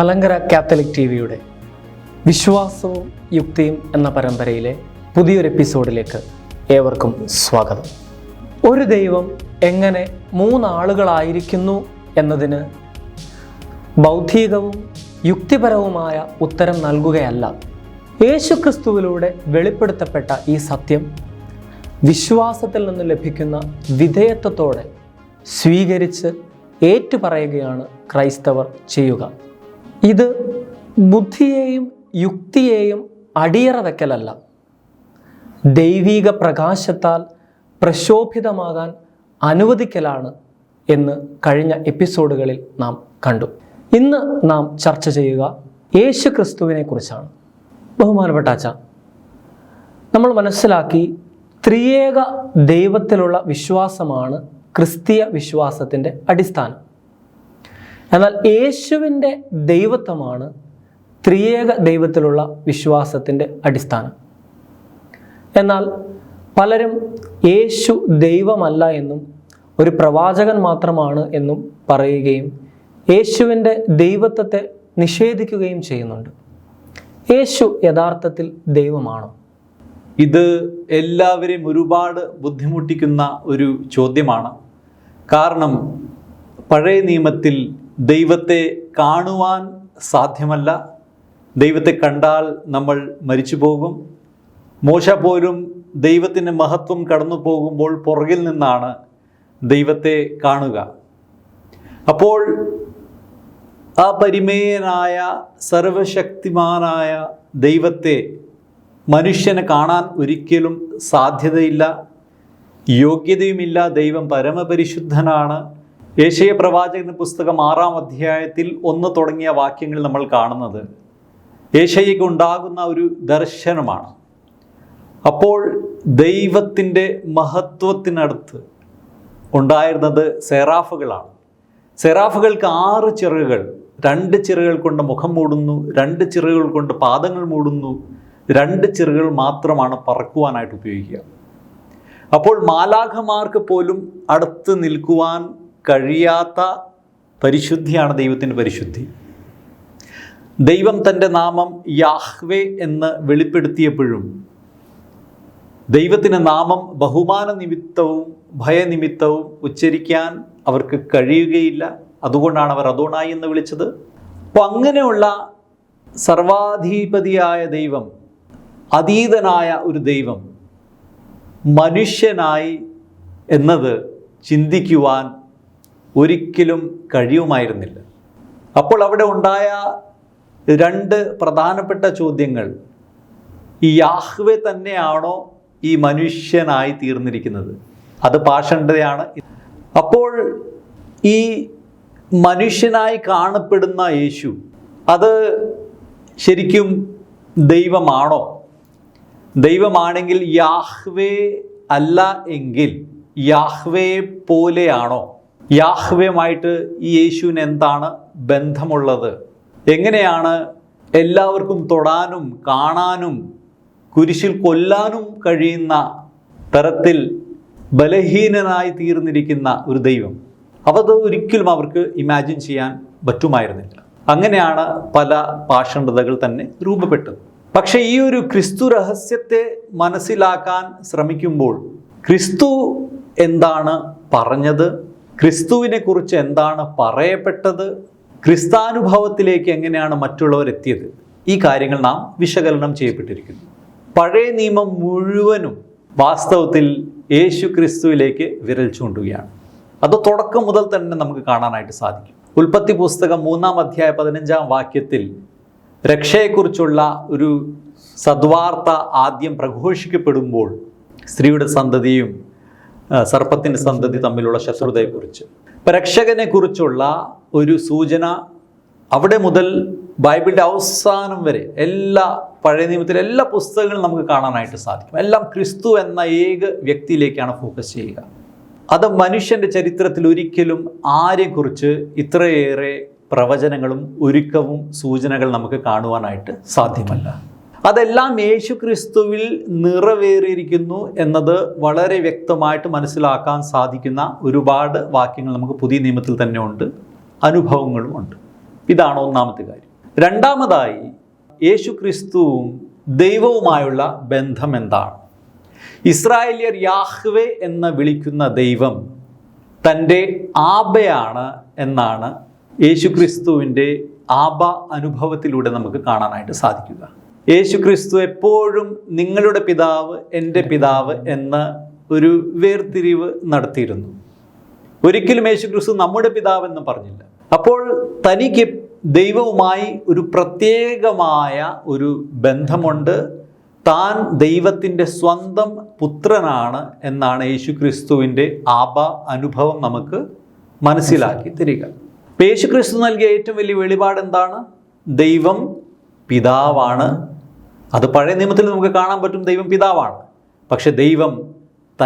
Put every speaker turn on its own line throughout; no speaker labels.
Malankara Catholic T വിയുടെ വിശ്വാസവും യുക്തിയും എന്ന പരമ്പരയിലെ പുതിയൊരു എപ്പിസോഡിലേക്ക് ഏവർക്കും സ്വാഗതം. ഒരു ദൈവം എങ്ങനെ മൂന്നാളുകളായിരിക്കുന്നു എന്നതിന് ബൗദ്ധികവും യുക്തിപരവുമായ ഉത്തരം നൽകുകയല്ല. യേശുക്രിസ്തുവിലൂടെ വെളിപ്പെടുത്തപ്പെട്ട ഈ സത്യം വിശ്വാസത്തിൽ നിന്ന് ലഭിക്കുന്ന വിധേയത്വത്തോടെ സ്വീകരിച്ച് ഏറ്റുപറയുകയാണ് ക്രൈസ്തവർ ചെയ്യുക. ഇത് ബുദ്ധിയെയും യുക്തിയെയും അടിയറ വെക്കലല്ല. ദൈവീക പ്രകാശത്താൽ പ്രശോഭിതമാകാൻ അനുവദിക്കലാണ് എന്ന് കഴിഞ്ഞ എപ്പിസോഡുകളിൽ നാം കണ്ടു. ഇന്ന് നാം ചർച്ച ചെയ്യുക യേശു ക്രിസ്തുവിനെ കുറിച്ചാണ്. ബഹുമാനപ്പെട്ട അച്ഛ നമ്മൾ മനസ്സിലാക്കി ത്രിയേക ദൈവത്തിലുള്ള വിശ്വാസമാണ് ക്രിസ്തീയ വിശ്വാസത്തിന്റെ അടിസ്ഥാനം. എന്നാൽ യേശുവിന്റെ ദൈവത്വമാണ് ത്രിയേക ദൈവത്തിലുള്ള വിശ്വാസത്തിന്റെ അടിസ്ഥാനം. എന്നാൽ പലരും യേശു ദൈവമല്ല എന്നും ഒരു പ്രവാചകൻ മാത്രമാണ് എന്നും പറയുകയും യേശുവിന്റെ ദൈവത്വത്തെ നിഷേധിക്കുകയും ചെയ്യുന്നുണ്ട്. യേശു യഥാർത്ഥത്തിൽ ദൈവമാണോ?
ഇത് എല്ലാവരെയും ഒരുപാട് ബുദ്ധിമുട്ടിക്കുന്ന ഒരു ചോദ്യമാണ്. കാരണം പഴയ നിയമത്തിൽ ദൈവത്തെ കാണുവാൻ സാധ്യമല്ല. ദൈവത്തെ കണ്ടാൽ നമ്മൾ മരിച്ചു പോകും മോശ പോലും ദൈവത്തിന്റെ മഹത്വം കടന്നു പോകുമ്പോൾ പുറകിൽ നിന്നാണ് ദൈവത്തെ കാണുക. അപ്പോൾ ആ പരിമേയനായ സർവശക്തിമാനായ ദൈവത്തെ മനുഷ്യന് കാണാൻ ഒരിക്കലും സാധ്യതയില്ല. യോഗ്യതയുമില്ല. ദൈവം പരമപരിശുദ്ധനാണ്. ഏഷ്യ പ്രവാചകന്റെ പുസ്തകം ആറാം അധ്യായത്തിൽ ഒന്ന് തുടങ്ങിയ വാക്യങ്ങൾ നമ്മൾ കാണുന്നത്. ഏഷ്യയ്ക്ക് ഉണ്ടാകുന്ന ഒരു ദർശനമാണ്. അപ്പോൾ ദൈവത്തിന്റെ മഹത്വത്തിനടുത്ത് ഉണ്ടായിരുന്നത് സെറാഫുകളാണ്. സെറാഫുകൾക്ക് ആറ് ചിറകുകൾ രണ്ട് ചിറകുകൾ കൊണ്ട് മുഖം മൂടുന്നു രണ്ട് ചിറകുകൾ കൊണ്ട് പാദങ്ങൾ മൂടുന്നു രണ്ട് ചിറകുകൾ മാത്രമാണ് പറക്കുവാനായിട്ട് ഉപയോഗിക്കുക. അപ്പോൾ മാലാഖമാർക്ക് പോലും അടുത്ത് നിൽക്കുവാൻ കഴിയാത്ത പരിശുദ്ധിയാണ് ദൈവത്തിന്റെ പരിശുദ്ധി. ദൈവം തന്റെ നാമം യാഹ്വേ എന്ന് വെളിപ്പെടുത്തിയപ്പോഴും ദൈവത്തിന്റെ നാമം ബഹുമാന നിമിത്തവും ഭയനിമിത്തവും ഉച്ചരിക്കാൻ അവർക്ക് കഴിയുകയില്ല. അതുകൊണ്ടാണ് അവർ അതോണായി എന്ന് വിളിച്ചത്. അപ്പോൾ അങ്ങനെയുള്ള സർവാധിപതിയായ ദൈവം അതീതനായ ഒരു ദൈവം മനുഷ്യനായി എന്നത് ചിന്തിക്കുവാൻ ഒരിക്കലും കഴിയുമായിരുന്നില്ല. അപ്പോൾ അവിടെ ഉണ്ടായ രണ്ട് പ്രധാനപ്പെട്ട ചോദ്യങ്ങൾ ഈ യാഹ്വെ തന്നെയാണോ ഈ മനുഷ്യനായി തീർന്നിരിക്കുന്നത്? അത് പാഷണ്ഡതയാണ്. അപ്പോൾ ഈ മനുഷ്യനായി കാണപ്പെടുന്ന യേശു അത് ശരിക്കും ദൈവമാണോ? ദൈവമാണെങ്കിൽ യാഹ്വേ അല്ല എങ്കിൽ യാഹ്വേ പോലെയാണോ? യാഹ്വയുമായിട്ട് ഈ യേശുവിന് എന്താണ് ബന്ധമുള്ളത്? എങ്ങനെയാണ് എല്ലാവർക്കും തൊടാനും കാണാനും കുരിശിൽ കൊല്ലാനും കഴിയുന്ന തരത്തിൽ ബലഹീനനായി തീർന്നിരിക്കുന്ന ഒരു ദൈവം? അവത് ഒരിക്കലും അവർക്ക് ഇമാജിൻ ചെയ്യാൻ പറ്റുമായിരുന്നില്ല. അങ്ങനെയാണ് പല പാഷണ്ഡതകൾ തന്നെ രൂപപ്പെട്ടത്. പക്ഷേ ഈ ഒരു ക്രിസ്തു രഹസ്യത്തെ മനസ്സിലാക്കാൻ ശ്രമിക്കുമ്പോൾ ക്രിസ്തു എന്താണ് പറഞ്ഞത്? ക്രിസ്തുവിനെ കുറിച്ച് എന്താണ് പറയപ്പെട്ടത്? ക്രിസ്താനുഭവത്തിലേക്ക് എങ്ങനെയാണ് മറ്റുള്ളവർ എത്തിയത് ഈ കാര്യങ്ങൾ നാം വിശകലനം ചെയ്യപ്പെട്ടിരിക്കുന്നു. പഴയ നിയമം മുഴുവനും വാസ്തവത്തിൽ യേശു ക്രിസ്തുവിലേക്ക് വിരൽ ചൂണ്ടുകയാണ്. അത് തുടക്കം മുതൽ തന്നെ നമുക്ക് കാണാനായിട്ട് സാധിക്കും. ഉൽപ്പത്തി പുസ്തകം മൂന്നാം അധ്യായ പതിനഞ്ചാം വാക്യത്തിൽ രക്ഷയെക്കുറിച്ചുള്ള ഒരു സദ്വാർത്ത ആദ്യം പ്രഘോഷിക്കപ്പെടുമ്പോൾ സ്ത്രീയുടെ സന്തതിയും സർപ്പത്തിന്റെ സന്തതി തമ്മിലുള്ള ശത്രുതയെക്കുറിച്ച്. ഇപ്പം രക്ഷകനെ കുറിച്ചുള്ള ഒരു സൂചന അവിടെ മുതൽ ബൈബിളിന്റെ അവസാനം വരെ എല്ലാ പഴയ നിയമത്തിലെ എല്ലാ പുസ്തകങ്ങളും നമുക്ക് കാണാനായിട്ട് സാധിക്കും. എല്ലാം ക്രിസ്തു എന്ന ഏക വ്യക്തിയിലേക്കാണ് ഫോക്കസ് ചെയ്യുക. അത് മനുഷ്യന്റെ ചരിത്രത്തിൽ ഒരിക്കലും ആരെക്കുറിച്ച് ഇത്രയേറെ പ്രവചനങ്ങളും ഒരുക്കവും സൂചനകൾ നമുക്ക് കാണുവാനായിട്ട് സാധ്യമല്ല. അതെല്ലാം യേശു ക്രിസ്തുവിൽ നിറവേറിയിരിക്കുന്നു എന്നത് വളരെ വ്യക്തമായിട്ട് മനസ്സിലാക്കാൻ സാധിക്കുന്ന ഒരുപാട് വാക്യങ്ങൾ നമുക്ക് പുതിയ നിയമത്തിൽ തന്നെ ഉണ്ട്. അനുഭവങ്ങളും ഉണ്ട്. ഇതാണ് ഒന്നാമത്തെ കാര്യം. രണ്ടാമതായി യേശു ക്രിസ്തുവും ദൈവവുമായുള്ള ബന്ധം എന്താണ്? ഇസ്രായേലിയർ യാഹ്വേ എന്ന് വിളിക്കുന്ന ദൈവം തന്റെ ആബയാണ് എന്നാണ് യേശുക്രിസ്തുവിന്റെ ആബ അനുഭവത്തിലൂടെ നമുക്ക് കാണാനായിട്ട് സാധിക്കുക. യേശുക്രിസ്തു എപ്പോഴും നിങ്ങളുടെ പിതാവ് എന്റെ പിതാവ് എന്ന ഒരു വേർതിരിവ് നടത്തിയിരുന്നു. ഒരിക്കലും യേശു ക്രിസ്തു നമ്മുടെ പിതാവെന്ന് പറഞ്ഞില്ല. അപ്പോൾ തനിക്ക് ദൈവവുമായി ഒരു പ്രത്യേകമായ ഒരു ബന്ധമുണ്ട്. താൻ ദൈവത്തിന്റെ സ്വന്തം പുത്രനാണ് എന്നാണ് യേശു ക്രിസ്തുവിന്റെ ആപ അനുഭവം നമുക്ക് മനസ്സിലാക്കി തരിക. യേശു ക്രിസ്തു നൽകിയ ഏറ്റവും വലിയ വെളിപാട് എന്താണ് ദൈവം പിതാവാണ്. അത് പഴയ നിയമത്തിൽ നമുക്ക് കാണാൻ പറ്റും ദൈവം പിതാവാണ്. പക്ഷെ ദൈവം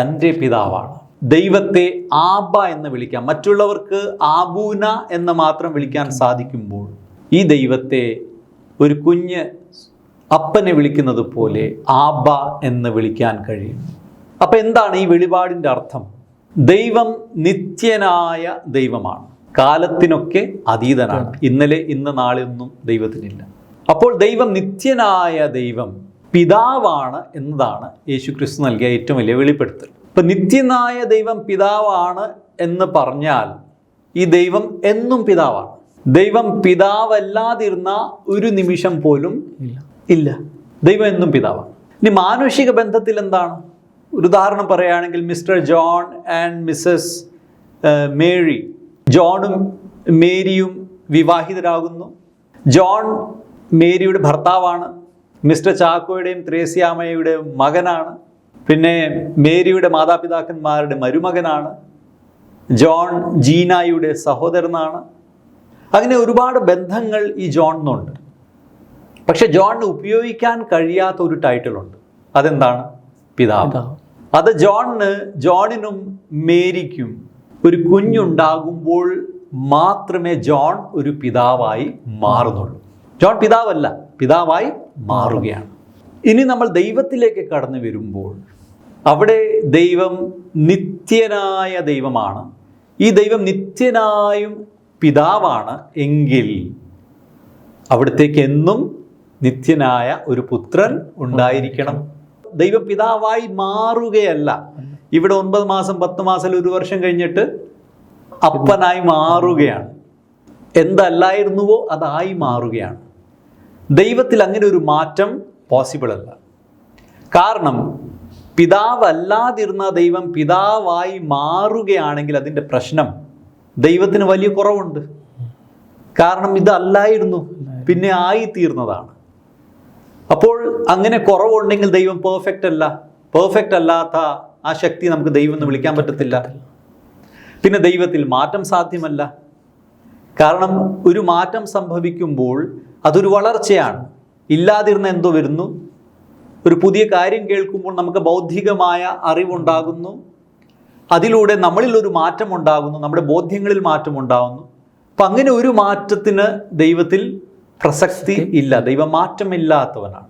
തന്റെ പിതാവാണ്. ദൈവത്തെ ആബ എന്ന് വിളിക്കാം. മറ്റുള്ളവർക്ക് ആബൂന എന്ന് മാത്രം വിളിക്കാൻ സാധിക്കുമ്പോൾ ഈ ദൈവത്തെ ഒരു കുഞ്ഞ് അപ്പനെ വിളിക്കുന്നത് പോലെ ആബ എന്ന് വിളിക്കാൻ കഴിയും. അപ്പം എന്താണ് ഈ വെളിപാടിന്റെ അർത്ഥം? ദൈവം നിത്യനായ ദൈവമാണ്. കാലത്തിനൊക്കെ അതീതനാണ്. ഇന്നലെ ഇന്ന് നാളെ ഒന്നും ദൈവത്തിനില്ല. അപ്പോൾ ദൈവം നിത്യനായ ദൈവം പിതാവാണ് എന്നതാണ് യേശു ക്രിസ്തു നൽകിയ ഏറ്റവും വലിയ വെളിപ്പെടുത്തൽ. ഇപ്പൊ നിത്യനായ ദൈവം പിതാവാണ് എന്ന് പറഞ്ഞാൽ ഈ ദൈവം എന്നും പിതാവാണ്. ദൈവം പിതാവല്ലാതിരുന്ന ഒരു നിമിഷം പോലും
ഇല്ല.
ഇല്ല. ദൈവം എന്നും പിതാവാണ്. ഇനി മാനുഷിക ബന്ധത്തിൽ എന്താണ്? ഒരു ഉദാഹരണം പറയുകയാണെങ്കിൽ mister John and missus Mary. ജോണും മേരിയും വിവാഹിതരാകുന്നു. ജോൺ മേരിയുടെ ഭർത്താവാണ് മിസ്റ്റർ ചാക്കോയുടെയും ത്രേസ്യാമയുടെ മകനാണ് പിന്നെ മേരിയുടെ മാതാപിതാക്കന്മാരുടെ മരുമകനാണ് ജോൺ ജീനായുടെ സഹോദരനാണ്. അങ്ങനെ ഒരുപാട് ബന്ധങ്ങൾ ഈ ജോണിനുണ്ട്. പക്ഷെ ജോണിന് ഉപയോഗിക്കാൻ കഴിയാത്ത ഒരു ടൈറ്റിലുണ്ട്. അതെന്താണ്? പിതാവ്. അത് ജോണിന് ജോണിനും മേരിക്കും ഒരു കുഞ്ഞുണ്ടാകുമ്പോൾ മാത്രമേ ജോൺ ഒരു പിതാവായി മാറുന്നുള്ളൂ. ജോൺ പിതാവല്ല പിതാവായി മാറുകയാണ്. ഇനി നമ്മൾ ദൈവത്തിലേക്ക് കടന്നു വരുമ്പോൾ അവിടെ ദൈവം നിത്യനായ ദൈവമാണ്. ഈ ദൈവം നിത്യനായും പിതാവാണ് എങ്കിൽ അവിടത്തേക്ക് എന്നും നിത്യനായ ഒരു പുത്രൻ ഉണ്ടായിരിക്കണം. ദൈവം പിതാവായി മാറുകയല്ല. ഇവിടെ ഒൻപത് മാസം പത്ത് മാസം ഒരു വർഷം കഴിഞ്ഞിട്ട് അപ്പനായി മാറുകയാണ്. എന്തല്ലായിരുന്നുവോ? അതായി മാറുകയാണ്. ദൈവത്തിൽ അങ്ങനെ ഒരു മാറ്റം പോസിബിൾ അല്ല. കാരണം പിതാവല്ലാതിരുന്ന ദൈവം പിതാവായി മാറുകയാണെങ്കിൽ അതിന്റെ പ്രശ്നം ദൈവത്തിന് വലിയ കുറവുണ്ട്. കാരണം ഇതല്ലായിരുന്നു പിന്നെ ആയിത്തീർന്നതാണ്. അപ്പോൾ അങ്ങനെ കുറവുണ്ടെങ്കിൽ ദൈവം പെർഫെക്റ്റ് അല്ല. പെർഫെക്റ്റ് അല്ലാത്ത ആ ശക്തി നമുക്ക് ദൈവം എന്ന് വിളിക്കാൻ പറ്റത്തില്ല. പിന്നെ ദൈവത്തിൽ മാറ്റം സാധ്യമല്ല. കാരണം ഒരു മാറ്റം സംഭവിക്കുമ്പോൾ അതൊരു വളർച്ചയാണ്. ഇല്ലാതിരുന്ന എന്തോ വരുന്നു. ഒരു പുതിയ കാര്യം കേൾക്കുമ്പോൾ നമുക്ക് ബൗദ്ധികമായ അറിവുണ്ടാകുന്നു. അതിലൂടെ നമ്മളിൽ ഒരു മാറ്റം ഉണ്ടാകുന്നു നമ്മുടെ ബോധ്യങ്ങളിൽ മാറ്റം ഉണ്ടാകുന്നു അപ്പം അങ്ങനെ ഒരു മാറ്റത്തിന് ദൈവത്തിൽ പ്രസക്തി ഇല്ല. ദൈവം മാറ്റമില്ലാത്തവനാണ്.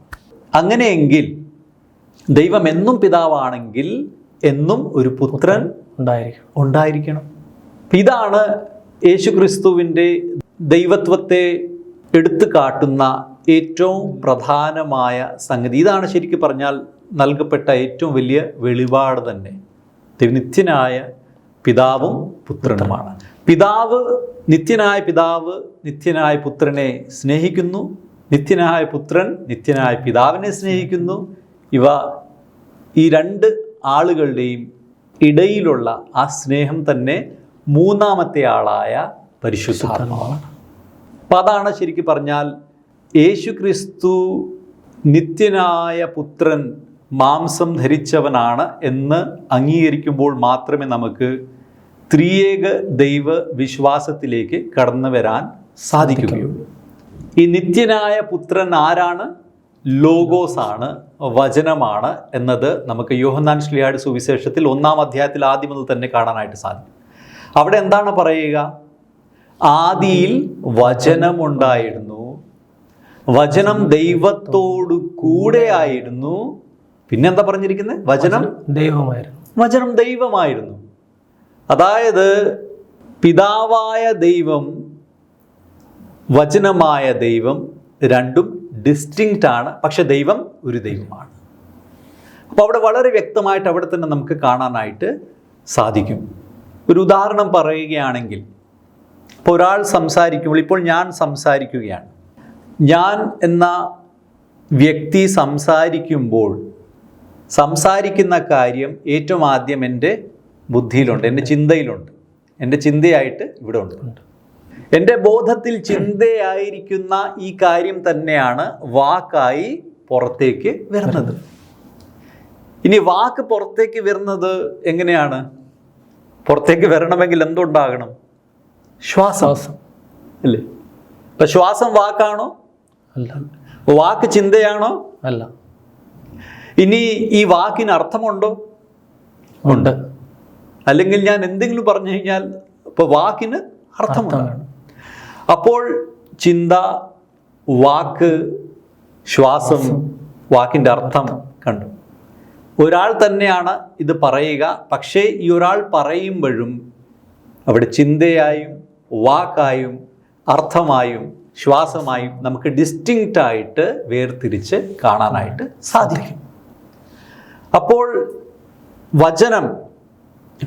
അങ്ങനെയെങ്കിൽ ദൈവം എന്നും പിതാവാണെങ്കിൽ എന്നും ഒരു പുത്രൻ
ഉണ്ടായിരിക്കണം.
ഉണ്ടായിരിക്കണം. ഇതാണ് യേശുക്രിസ്തുവിന്റെ ദൈവത്വത്തെ എടുത്തു കാട്ടുന്ന ഏറ്റവും പ്രധാനമായ സംഗതി. ഇതാണ് ശരിക്കും പറഞ്ഞാൽ നൽകപ്പെട്ട ഏറ്റവും വലിയ വെളിപാട് തന്നെ. നിത്യനായ പിതാവും പുത്രനുമാണ്. പിതാവ് നിത്യനായ പിതാവ് നിത്യനായ പുത്രനെ സ്നേഹിക്കുന്നു. നിത്യനായ പുത്രൻ നിത്യനായ പിതാവിനെ സ്നേഹിക്കുന്നു. ഇവ ഈ രണ്ട് ആളുകളുടെയും ഇടയിലുള്ള ആ സ്നേഹം തന്നെ മൂന്നാമത്തെ ആളായ പരിശുദ്ധാത്മാവാണ്. അപ്പം അതാണ് ശരിക്ക് പറഞ്ഞാൽ യേശു ക്രിസ്തു നിത്യനായ പുത്രൻ മാംസം ധരിച്ചവനാണ് എന്ന് അംഗീകരിക്കുമ്പോൾ മാത്രമേ നമുക്ക് ത്രിയേക ദൈവ വിശ്വാസത്തിലേക്ക് കടന്നു വരാൻ സാധിക്കുകയുള്ളൂ. ഈ നിത്യനായ പുത്രൻ ആരാണ്? ലോഗോസ് ആണ് വചനമാണ് എന്നത് നമുക്ക് യോഹന്നാൻ ശ്ലിയാട് സുവിശേഷത്തിൽ ഒന്നാം അധ്യായത്തിൽ ആദ്യം മുതൽ തന്നെ കാണാനായിട്ട് സാധിക്കും. അവിടെ എന്താണ് പറയുക? ആദിയിൽ വചനമുണ്ടായിരുന്നു. വചനം ദൈവത്തോടു കൂടെയായിരുന്നു പിന്നെന്താ പറഞ്ഞിരിക്കുന്നത് വചനം
ദൈവമായിരുന്നു.
വചനം ദൈവമായിരുന്നു. അതായത് പിതാവായ ദൈവം വചനമായ ദൈവം രണ്ടും ഡിസ്റ്റിങ്ക്റ്റ് ആണ്. പക്ഷെ ദൈവം ഒരു ദൈവമാണ്. അപ്പോൾ അവിടെ വളരെ വ്യക്തമായിട്ട് അവിടെ തന്നെ നമുക്ക് കാണാനായിട്ട് സാധിക്കും. ഒരു ഉദാഹരണം പറയുകയാണെങ്കിൽ ഇപ്പോൾ ഒരാൾ സംസാരിക്കുമ്പോൾ ഇപ്പോൾ ഞാൻ സംസാരിക്കുകയാണ്. ഞാൻ എന്ന വ്യക്തി സംസാരിക്കുമ്പോൾ സംസാരിക്കുന്ന കാര്യം ഏറ്റവും ആദ്യം എന്റെ ബുദ്ധിയിലുണ്ട് എന്റെ ചിന്തയിലുണ്ട്. എന്റെ ചിന്തയായിട്ട് ഇവിടെ ഉണ്ട് എന്റെ ബോധത്തിൽ ചിന്തയായിരിക്കുന്ന ഈ കാര്യം തന്നെയാണ് വാക്കായി പുറത്തേക്ക് വരുന്നത്. ഇനി വാക്ക് പുറത്തേക്ക് വരുന്നത് എങ്ങനെയാണ്? പുറത്തേക്ക് വരണമെങ്കിൽ എന്തുണ്ടാകണം? ശ്വാസം. അല്ലേ ഇപ്പൊ ശ്വാസം വാക്കാണോ?
അല്ല.
വാക്ക് ചിന്തയാണോ?
അല്ല.
ഇനി ഈ വാക്കിന് അർത്ഥമുണ്ടോ?
ഉണ്ട്.
അല്ലെങ്കിൽ ഞാൻ എന്തെങ്കിലും പറഞ്ഞു കഴിഞ്ഞാൽ ഇപ്പൊ വാക്കിന്
അർത്ഥമുണ്ടാണ്
അപ്പോൾ ചിന്ത വാക്ക് ശ്വാസം വാക്കിന്റെ അർത്ഥം കണ്ടു. ഒരാൾ തന്നെയാണ് ഇത് പറയുക. പക്ഷേ ഈ ഒരാൾ പറയുമ്പോഴും അവിടെ ചിന്തയായും വാക്കായും അർത്ഥമായും ശ്വാസമായും നമുക്ക് ഡിസ്റ്റിങ്ക്റ്റ് ആയിട്ട് വേർതിരിച്ച് കാണാനായിട്ട് സാധിക്കും. അപ്പോൾ വചനം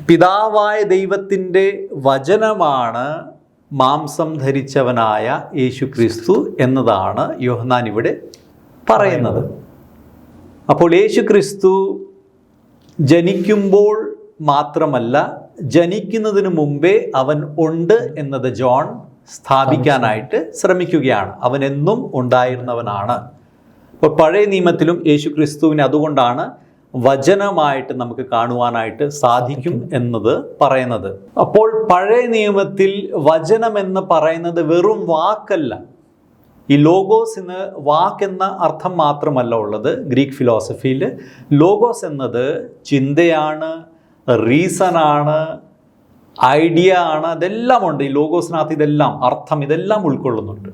പിതാവായ ദൈവത്തിന്റെ വചനമാണ് മാംസം ധരിച്ചവനായ യേശു ക്രിസ്തു എന്നതാണ് യോഹന്നാൻ ഇവിടെ പറയുന്നത്. അപ്പോൾ യേശു ക്രിസ്തു ജനിക്കുമ്പോൾ മാത്രമല്ല ജനിക്കുന്നതിന് മുമ്പേ അവൻ ഉണ്ട് എന്നത് ജോൺ സ്ഥാപിക്കാനായിട്ട് ശ്രമിക്കുകയാണ്. അവൻ എന്നും ഉണ്ടായിരുന്നവനാണ്. അപ്പോൾ പഴയ നിയമത്തിലും യേശു ക്രിസ്തുവിനെ അതുകൊണ്ടാണ് വചനമായിട്ട് നമുക്ക് കാണുവാനായിട്ട് സാധിക്കും എന്നത് പറയുന്നത്. അപ്പോൾ പഴയ നിയമത്തിൽ വചനം എന്ന് പറയുന്നത് വെറും വാക്കല്ല. ഈ ലോഗോസ് എന്ന് വാക്കെന്ന അർത്ഥം മാത്രമല്ല ഉള്ളത് ഗ്രീക്ക് ഫിലോസഫിയിൽ. ലോഗോസ് എന്നത് ചിന്തയാണ് റീസണാണ് ഐഡിയ ആണ് അതെല്ലാം ഉണ്ട്. ഈ ലോഗോസിനകത്ത് ഇതെല്ലാം അർത്ഥം ഇതെല്ലാം ഉൾക്കൊള്ളുന്നുണ്ട്.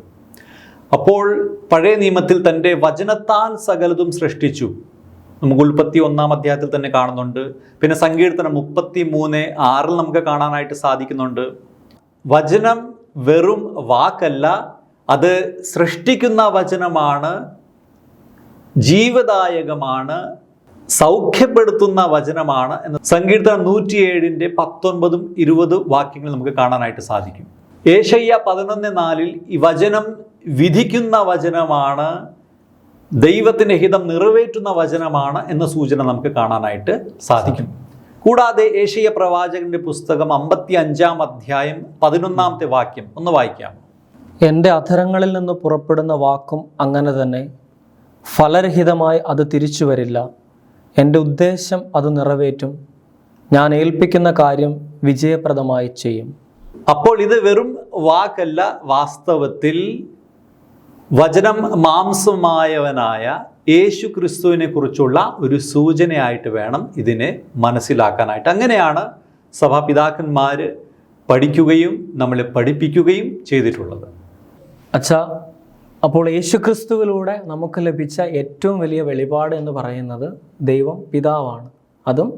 അപ്പോൾ പഴയ നിയമത്തിൽ തന്റെ വചനത്താൽ സകലതും സൃഷ്ടിച്ചു. നമുക്ക് ഉൽപ്പത്തി ഒന്നാം അധ്യായത്തിൽ തന്നെ കാണുന്നുണ്ട്. പിന്നെ സങ്കീർത്തനം മുപ്പത്തി മൂന്ന് ആറിൽ നമുക്ക് കാണാനായിട്ട് സാധിക്കുന്നുണ്ട്. വചനം വെറും വാക്കല്ല അത് സൃഷ്ടിക്കുന്ന വചനമാണ് ജീവദായകമാണ് സൗഖ്യപ്പെടുത്തുന്ന വചനമാണ് എന്ന് സങ്കീർത്തനം നൂറ്റിയേഴിന്റെ പത്തൊൻപതും ഇരുപത് വാക്യങ്ങൾ നമുക്ക് കാണാനായിട്ട് സാധിക്കും. ഏഷയ്യ പതിനൊന്ന് നാലിൽ ഈ വചനം വിധിക്കുന്ന വചനമാണ് ദൈവത്തിന്റെ ഹിതം നിറവേറ്റുന്ന വചനമാണ് എന്ന സൂചന നമുക്ക് കാണാനായിട്ട് സാധിക്കും. കൂടാതെ ഏഷ്യ പ്രവാചകന്റെ പുസ്തകം അമ്പത്തി അഞ്ചാം അധ്യായം പതിനൊന്നാമത്തെ വാക്യം ഒന്ന് വായിക്കാം.
എന്റെ അധരങ്ങളിൽ നിന്ന് പുറപ്പെടുന്ന വാക്കും അങ്ങനെ തന്നെ. ഫലരഹിതമായി അത് തിരിച്ചു വരില്ല. എന്റെ ഉദ്ദേശം അത് നിറവേറ്റും. ഞാൻ ഏൽപ്പിക്കുന്ന കാര്യം വിജയപ്രദമായി ചെയ്യും.
അപ്പോൾ ഇത് വെറും വാക്കല്ല വാസ്തവത്തിൽ വചനം മാംസമായവനായ യേശു ക്രിസ്തുവിനെ കുറിച്ചുള്ള ഒരു സൂചനയായിട്ട് വേണം ഇതിനെ മനസ്സിലാക്കാനായിട്ട്. അങ്ങനെയാണ് സഭാപിതാക്കന്മാർ പഠിക്കുകയും നമ്മളെ പഠിപ്പിക്കുകയും ചെയ്തിട്ടുള്ളത്.
അച്ഛാ അപ്പോൾ യേശുക്രിസ്തുവിലൂടെ നമുക്ക് ലഭിച്ച ഏറ്റവും വലിയ വെളിപാട് എന്ന് പറയുന്നത് ദൈവം പിതാവാണ്. അതും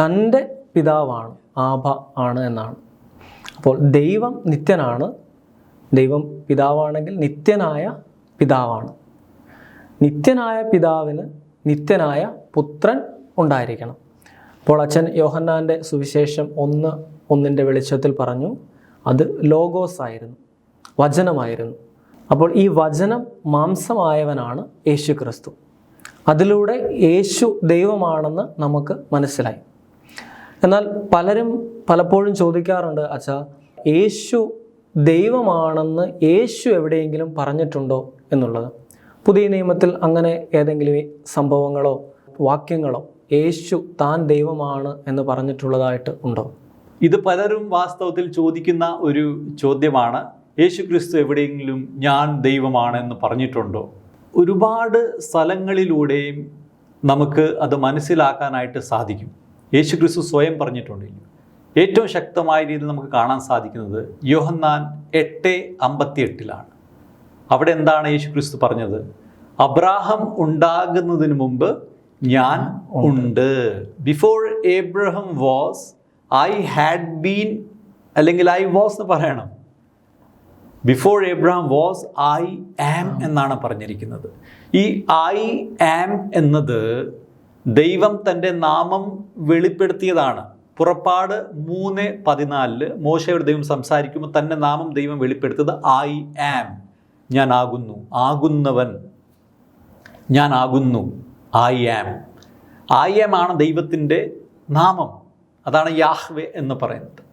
തന്റെ പിതാവാണ് ആഭ ആണ് എന്നാണ്. അപ്പോൾ ദൈവം നിത്യനാണ് ദൈവം പിതാവാണെങ്കിൽ നിത്യനായ പിതാവാണ്. നിത്യനായ പിതാവിന് നിത്യനായ പുത്രൻ ഉണ്ടായിരിക്കണം. അപ്പോൾ അച്ഛൻ യോഹന്നാന്റെ സുവിശേഷം ഒന്ന് ഒന്നിന്റെ വെളിച്ചത്തിൽ പറഞ്ഞു അത് ലോഗോസ് ആയിരുന്നു വചനമായിരുന്നു. അപ്പോൾ ഈ വചനം മാംസമായവനാണ് യേശു ക്രിസ്തു അതിലൂടെ യേശു ദൈവമാണെന്ന് നമുക്ക് മനസ്സിലായി. എന്നാൽ പലരും പലപ്പോഴും ചോദിക്കാറുണ്ട് അച്ഛാ യേശു ദൈവമാണെന്ന് യേശു എവിടെയെങ്കിലും പറഞ്ഞിട്ടുണ്ടോ എന്നുള്ളത്? പുതിയ നിയമത്തിൽ അങ്ങനെ ഏതെങ്കിലും സംഭവങ്ങളോ വാക്യങ്ങളോ യേശു താൻ ദൈവമാണ് എന്ന് പറഞ്ഞിട്ടുള്ളതായിട്ട് ഉണ്ടോ?
ഇത് പലരും വാസ്തവത്തിൽ ചോദിക്കുന്ന ഒരു ചോദ്യമാണ്. യേശു ക്രിസ്തു എവിടെയെങ്കിലും ഞാൻ ദൈവമാണെന്ന് പറഞ്ഞിട്ടുണ്ടോ? ഒരുപാട് സ്ഥലങ്ങളിലൂടെയും നമുക്ക് അത് മനസ്സിലാക്കാനായിട്ട് സാധിക്കും. യേശു ക്രിസ്തു സ്വയം പറഞ്ഞിട്ടുണ്ട് ഏറ്റവും ശക്തമായ രീതിയിൽ നമുക്ക് കാണാൻ സാധിക്കുന്നത് യോഹന്നാൻ എട്ട് അമ്പത്തി എട്ടിലാണ് അവിടെ എന്താണ് യേശു ക്രിസ്തു പറഞ്ഞത്? അബ്രാഹം ഉണ്ടാകുന്നതിന് മുമ്പ് ഞാൻ ഉണ്ട്. Before Abraham was I had been അല്ലെങ്കിൽ ഐ വാസ് എന്ന് പറയണം. Before Abraham was I am. എന്നാണ് പറഞ്ഞിരിക്കുന്നത്. ഈ ഐ ആം എന്നത് ദൈവം തന്റെ നാമം വെളിപ്പെടുത്തിയതാണ്. പുറപ്പാട് മൂന്ന് പതിനാലിൽ മോശയുടെ ദൈവം സംസാരിക്കുമ്പോൾ തന്റെ നാമം ദൈവം വെളിപ്പെടുത്തിയത് ഐ ആം ഞാൻ ആകുന്നു. ആകുന്നവൻ. ഞാൻ ആകുന്നു. ഐ ആം ഐ ആം ആണ് ദൈവത്തിന്റെ നാമം. അതാണ് യാഹ്വെ എന്ന് പറയുന്നത്.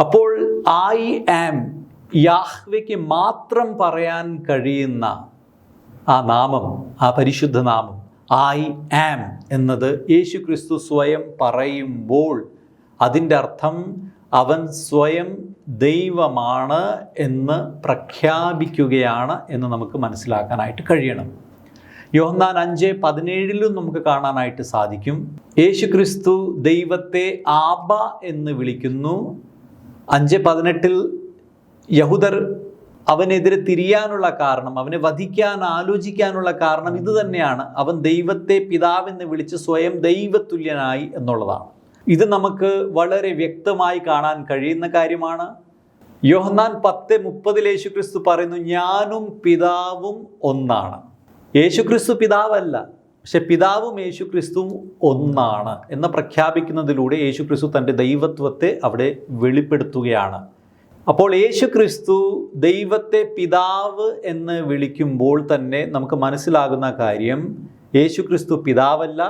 അപ്പോൾ ഐ ആം യാഹ്വയ്ക്ക് മാത്രം പറയാൻ കഴിയുന്ന ആ നാമം ആ പരിശുദ്ധ നാമം ഐ ആം എന്നത് യേശു ക്രിസ്തു സ്വയം പറയുമ്പോൾ അതിന്റെ അർത്ഥം അവൻ സ്വയം ദൈവമാണ് എന്ന് പ്രഖ്യാപിക്കുകയാണ് എന്ന് നമുക്ക് മനസ്സിലാക്കാനായിട്ട് കഴിയണം. യോഹന്നാൻ അഞ്ച് പതിനേഴിലും നമുക്ക് കാണാനായിട്ട് സാധിക്കും. യേശു ക്രിസ്തു ദൈവത്തെ ആബ എന്ന് വിളിക്കുന്നു. അഞ്ച് പതിനെട്ടിൽ യഹൂദർ അവനെതിരെ തിരിയാനുള്ള കാരണം അവനെ വധിക്കാൻ ആലോചിക്കാനുള്ള കാരണം ഇത് തന്നെയാണ്. അവൻ ദൈവത്തെ പിതാവെന്ന് വിളിച്ച് സ്വയം ദൈവതുല്യനായി എന്നുള്ളതാണ്. ഇത് നമുക്ക് വളരെ വ്യക്തമായി കാണാൻ കഴിയുന്ന കാര്യമാണ്. യോഹന്നാൻ പത്ത് മുപ്പതിൽ യേശുക്രിസ്തു പറയുന്നു ഞാനും പിതാവും ഒന്നാണ്. യേശുക്രിസ്തു പിതാവല്ല പക്ഷെ പിതാവും യേശുക്രിസ്തുവും ഒന്നാണ് എന്ന് പ്രഖ്യാപിക്കുന്നതിലൂടെ യേശുക്രിസ്തു തന്റെ ദൈവത്വത്തെ അവിടെ വെളിപ്പെടുത്തുകയാണ്. അപ്പോൾ യേശു ക്രിസ്തു ദൈവത്തെ പിതാവ് എന്ന് വിളിക്കുമ്പോൾ തന്നെ നമുക്ക് മനസ്സിലാകുന്ന കാര്യം യേശു ക്രിസ്തു പിതാവല്ല.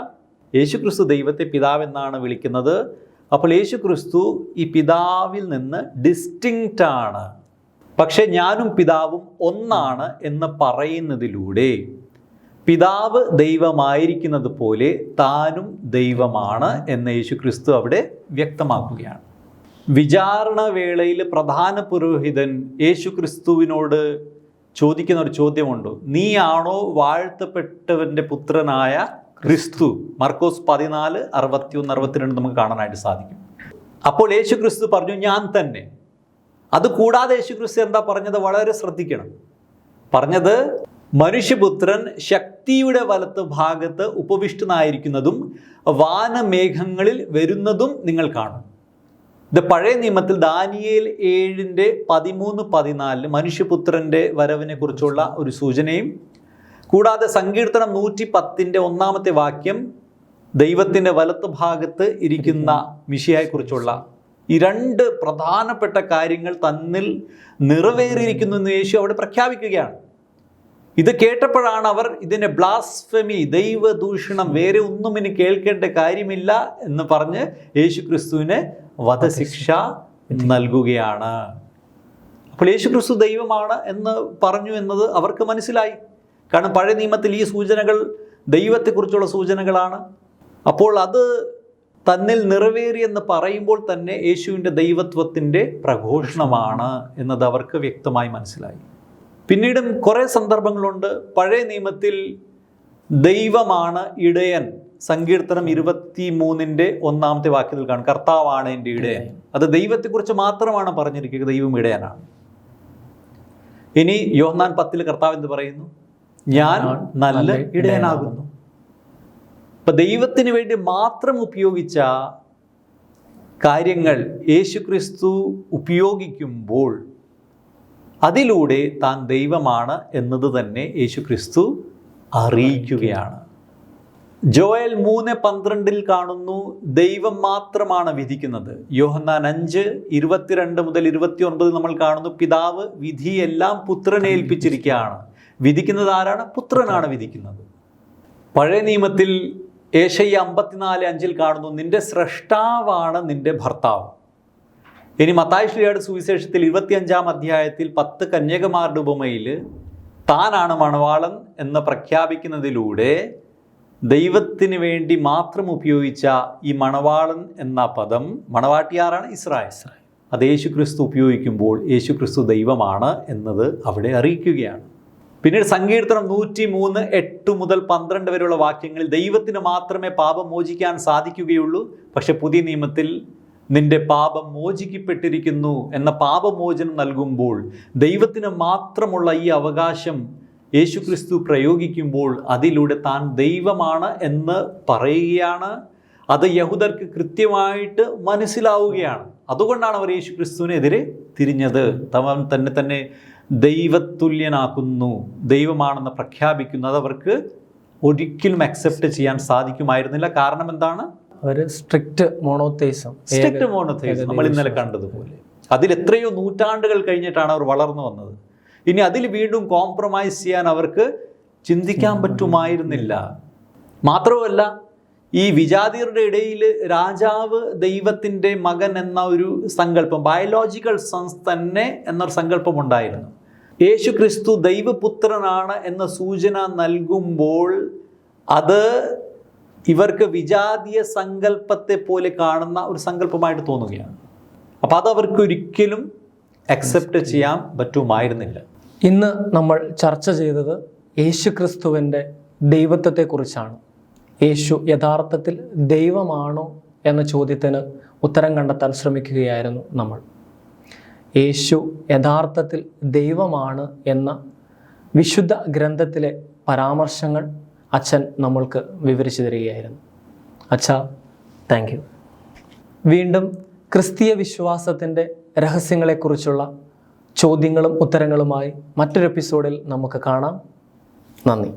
യേശു ക്രിസ്തു ദൈവത്തെ പിതാവെന്നാണ് വിളിക്കുന്നത്. അപ്പോൾ യേശു ക്രിസ്തു ഈ പിതാവിൽ നിന്ന് ഡിസ്റ്റിങ്റ്റ് ആണ്. പക്ഷെ ഞാനും പിതാവും ഒന്നാണ് എന്ന് പറയുന്നതിലൂടെ പിതാവ് ദൈവമായിരിക്കുന്നത് പോലെ താനും ദൈവമാണ് എന്ന് യേശു ക്രിസ്തു അവിടെ വ്യക്തമാക്കുകയാണ്. വിചാരണ വേളയിൽ പ്രധാന പുരോഹിതൻ യേശു ക്രിസ്തുവിനോട് ചോദിക്കുന്ന ഒരു ചോദ്യമുണ്ട്. നീയാണോ വാഴ്ത്തപ്പെട്ടവന്റെ പുത്രനായ ക്രിസ്തു? മർക്കോസ് പതിനാല് അറുപത്തിയൊന്ന് അറുപത്തിരണ്ട് നമുക്ക് കാണാനായിട്ട് സാധിക്കും. അപ്പോൾ യേശു ക്രിസ്തു പറഞ്ഞു ഞാൻ തന്നെ. അത് കൂടാതെ യേശുക്രിസ്തു എന്താ പറഞ്ഞത്? വളരെ ശ്രദ്ധിക്കണം. പറഞ്ഞത് മനുഷ്യപുത്രൻ ശക്തിയുടെ വലത്ത് ഭാഗത്ത് ഉപവിഷ്ടനായിരിക്കുന്നതും വാനമേഘങ്ങളിൽ വരുന്നതും നിങ്ങൾ കാണും. ഇത് പഴയ നിയമത്തിൽ ദാനിയേൽ ഏഴിന്റെ പതിമൂന്ന് പതിനാലിന് മനുഷ്യപുത്രന്റെ വരവിനെ കുറിച്ചുള്ള ഒരു സൂചനയും കൂടാതെ സങ്കീർത്തനം നൂറ്റി പത്തിന്റെ ഒന്നാമത്തെ വാക്യം ദൈവത്തിന്റെ വലത്ത് ഭാഗത്ത് ഇരിക്കുന്ന മിഷിയെക്കുറിച്ചുള്ള ഈ രണ്ട് പ്രധാനപ്പെട്ട കാര്യങ്ങൾ തന്നിൽ നിറവേറിയിരിക്കുന്നു എന്ന് യേശു അവിടെ പ്രഖ്യാപിക്കുകയാണ്. ഇത് കേട്ടപ്പോഴാണ് അവർ ഇതിനെ ബ്ലാസ്ഫെമി ദൈവദൂഷണം വേറെ ഒന്നും ഇനി കേൾക്കേണ്ട കാര്യമില്ല എന്ന് പറഞ്ഞ് യേശു ക്രിസ്തുവിന് വധശിക്ഷ. നൽകുകയാണ്. അപ്പോൾ യേശു ക്രിസ്തു ദൈവമാണ് എന്ന് പറഞ്ഞു എന്നത് അവർക്ക് മനസ്സിലായി. കാരണം പഴയ നിയമത്തിൽ ഈ സൂചനകൾ ദൈവത്തെക്കുറിച്ചുള്ള സൂചനകളാണ്. അപ്പോൾ അത് തന്നിൽ നിറവേറിയെന്ന് പറയുമ്പോൾ തന്നെ യേശുവിന്റെ ദൈവത്വത്തിന്റെ പ്രഘോഷണമാണ് എന്നത് അവർക്ക് വ്യക്തമായി മനസ്സിലായി. പിന്നീടും കുറേ സന്ദർഭങ്ങളുണ്ട്. പഴയ നിയമത്തിൽ ദൈവമാണ് ഇടയൻ. സങ്കീർത്തനം ഇരുപത്തി മൂന്നിന്റെ ഒന്നാമത്തെ വാക്യത്തിൽ കാണും. കർത്താവാണ് എന്റെ ഇടയൻ. അത് ദൈവത്തെക്കുറിച്ച് മാത്രമാണ് പറഞ്ഞിരിക്കുക ദൈവം ഇടയനാണ്. ഇനി യോഹന്നാൻ പത്തിൽ കർത്താവ് എന്ന് പറയുന്നു? ഞാൻ നല്ല ഇടയനാകുന്നു. ഇപ്പൊ ദൈവത്തിന് വേണ്ടി മാത്രം ഉപയോഗിച്ച കാര്യങ്ങൾ യേശുക്രിസ്തു ഉപയോഗിക്കുമ്പോൾ അതിലൂടെ താൻ ദൈവമാണ് എന്നത് തന്നെ യേശു ക്രിസ്തു അറിയിക്കുകയാണ്. ജോയൽ മൂന്ന് പന്ത്രണ്ടിൽ കാണുന്നു ദൈവം മാത്രമാണ് വിധിക്കുന്നത്. യോഹന്നാൻ അഞ്ച് ഇരുപത്തിരണ്ട് മുതൽ ഇരുപത്തി ഒൻപത് നമ്മൾ കാണുന്നു പിതാവ് വിധിയെല്ലാം പുത്രനെ ഏൽപ്പിച്ചിരിക്കുകയാണ്. വിധിക്കുന്നത് ആരാണ്? പുത്രനാണ് വിധിക്കുന്നത്. പഴയ നിയമത്തിൽ ഏഷ്യ അമ്പത്തിനാല് അഞ്ചിൽ കാണുന്നു നിന്റെ സ്രഷ്ടാവാണ് നിന്റെ ഭർത്താവ്. ഇനി മത്തായി ശ്രീയുടെ സുവിശേഷത്തിൽ ഇരുപത്തിയഞ്ചാം അധ്യായത്തിൽ പത്ത് കന്യകമാരുടെ ഉപമയിൽ താനാണ് മണവാളൻ എന്ന് പ്രഖ്യാപിക്കുന്നതിലൂടെ ദൈവത്തിന് വേണ്ടി മാത്രം ഉപയോഗിച്ച ഈ മണവാളൻ എന്ന പദം മണവാട്ടിയാറാണ് ഇസ്രായേൽ. അത് യേശു ക്രിസ്തു ഉപയോഗിക്കുമ്പോൾ യേശു ക്രിസ്തു ദൈവമാണ് എന്നത് അവിടെ അറിയിക്കുകയാണ്. പിന്നീട് സങ്കീർത്തനം നൂറ്റി മൂന്ന് എട്ട് മുതൽ പന്ത്രണ്ട് വരെയുള്ള വാക്യങ്ങളിൽ ദൈവത്തിന് മാത്രമേ പാപം മോചിക്കാൻ സാധിക്കുകയുള്ളൂ. പക്ഷെ പുതിയ നിയമത്തിൽ നിന്റെ പാപം മോചിക്കപ്പെട്ടിരിക്കുന്നു എന്ന പാപമോചനം നൽകുമ്പോൾ ദൈവത്തിന് മാത്രമുള്ള ഈ അവകാശം യേശുക്രിസ്തു പ്രയോഗിക്കുമ്പോൾ അതിലൂടെ താൻ ദൈവമാണ് എന്ന് പറയുകയാണ്. അത് യഹൂദർക്ക് കൃത്യമായിട്ട് മനസ്സിലാവുകയാണ്. അതുകൊണ്ടാണ് അവർ യേശു ക്രിസ്തുവിനെതിരെ തിരിഞ്ഞത്. തവൻ തന്നെ തന്നെ ദൈവത്തുല്യനാക്കുന്നു ദൈവമാണെന്ന് പ്രഖ്യാപിക്കുന്നത് അവർക്ക് ഒരിക്കലും അക്സെപ്റ്റ് ചെയ്യാൻ സാധിക്കുമായിരുന്നില്ല. കാരണം എന്താണ്?
അവർ സ്ട്രിക്റ്റ് മോണോത്തേസം
സ്ട്രിക്റ്റ് മോണോത്തേസം നമ്മൾ ഇന്നലെ കണ്ടതുപോലെ. അതിൽ എത്രയോ നൂറ്റാണ്ടുകൾ കഴിഞ്ഞിട്ടാണ് അവർ വളർന്നു വന്നത്. ഇനി അതിൽ വീണ്ടും കോംപ്രമൈസ് ചെയ്യാൻ അവർക്ക് ചിന്തിക്കാൻ പറ്റുമായിരുന്നില്ല. മാത്രവുമല്ല ഈ വിജാതിയരുടെ ഇടയിൽ രാജാവ് ദൈവത്തിന്റെ മകൻ എന്ന ഒരു സങ്കല്പം ബയോളജിക്കൽ സൺസ് തന്നെ എന്നൊരു സങ്കല്പം ഉണ്ടായിരുന്നു. യേശു ക്രിസ്തു ദൈവപുത്രനാണ് എന്ന സൂചന നൽകുമ്പോൾ അത് ഇവർക്ക് വിജാതീയ സങ്കല്പത്തെ പോലെ കാണുന്ന ഒരു സങ്കല്പമായിട്ട് തോന്നുകയാണ്. അപ്പം അത് അവർക്ക് ഒരിക്കലും അക്സെപ്റ്റ് ചെയ്യാൻ പറ്റുമായിരുന്നില്ല.
ഇന്ന് നമ്മൾ ചർച്ച ചെയ്തത് യേശു ക്രിസ്തുവിന്റെ ദൈവത്വത്തെക്കുറിച്ചാണ്. യേശു യഥാർത്ഥത്തിൽ ദൈവമാണോ എന്ന ചോദ്യത്തിന് ഉത്തരം കണ്ടെത്താൻ ശ്രമിക്കുകയായിരുന്നു നമ്മൾ. യേശു യഥാർത്ഥത്തിൽ ദൈവമാണ് എന്ന വിശുദ്ധ ഗ്രന്ഥത്തിലെ പരാമർശങ്ങൾ അച്ഛൻ നമ്മൾക്ക് വിവരിച്ചു തരികയായിരുന്നു. അച്ഛ താങ്ക് യു വീണ്ടും ക്രിസ്തീയ വിശ്വാസത്തിന്റെ രഹസ്യങ്ങളെക്കുറിച്ചുള്ള ചോദ്യങ്ങളും ഉത്തരങ്ങളുമായി മറ്റൊരു എപ്പിസോഡിൽ നമുക്ക് കാണാം. നന്ദി.